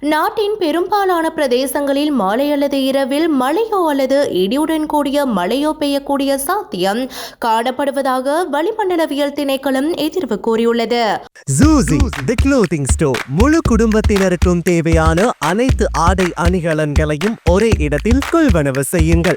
நாட்டின் பெரும்பாலான பிரதேசங்களில் மாலை அல்லது இரவில் மழையோ அல்லது இடியுடன் கூடிய மழையோ பெய்யக்கூடிய சாத்தியம் காணப்படுவதாக வளிமண்டலவியல் திணைக்களம் எதிர்வு கூறியுள்ளது. ஜூசி தி க்ளோத்திங் ஸ்டோர் முழு குடும்பத்தினருக்கும் தேவையான அனைத்து ஆடை அணிகலன்களையும் ஒரே இடத்தில் கொள்வனவு செய்யுங்கள்.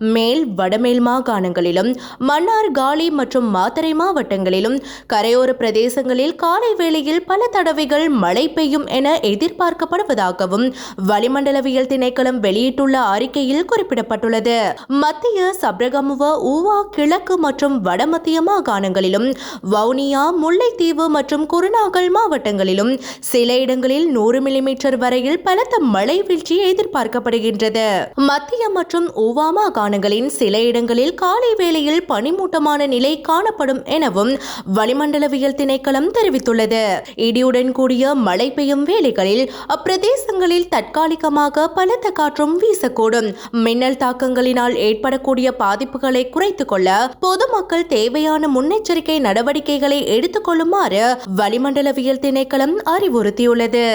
மேல் வடமேல் மாகாணங்களிலும் மன்னார் காலி மற்றும் மாத்தறை மாவட்டங்களிலும் கரையோர பிரதேசங்களில் காலை வேளையில் பல தடவைகள் மழை பெய்யும் என எதிர்பார்க்கப்படுவதாகவும் வளிமண்டலவியல் திணைக்களம் வெளியிட்டுள்ள அறிக்கையில் குறிப்பிடப்பட்டுள்ளது. மத்திய சப்ரகமுவ ஊவா கிழக்கு மற்றும் வடமத்திய மாகாணங்களிலும் வவுனியா முல்லைத்தீவு மற்றும் குருநாகல் மாவட்டங்களிலும் சில இடங்களில் நூறு மில்லிமீட்டர் வரையில் பலத்த மழை வீழ்ச்சி எதிர்பார்க்கப்படுகின்றது. மத்திய மற்றும் ஊவா மாகாணங்களின் சில இடங்களில் காலை வேளையில் பனிமூட்டமான நிலை காணப்படும் எனவும் வளிமண்டலவியல் திணைக்களம் தெரிவித்துள்ளது. இடியுடன் கூடிய மழை பெய்யும் வேளைகளில் அப்பிரதேசங்களில் தற்காலிகமாக பலத்த காற்றும் வீசக்கூடும். மின்னல் தாக்கங்களினால் ஏற்படக்கூடிய பாதிப்புகளை குறைத்துக் கொள்ள பொதுமக்கள் தேவையான முன்னெச்சரிக்கை நடவடிக்கைகளை எடுத்துக் கொள்ளுமாறு வளிமண்டலவியல் திணைக்களம் அறிவுறுத்தியுள்ளது.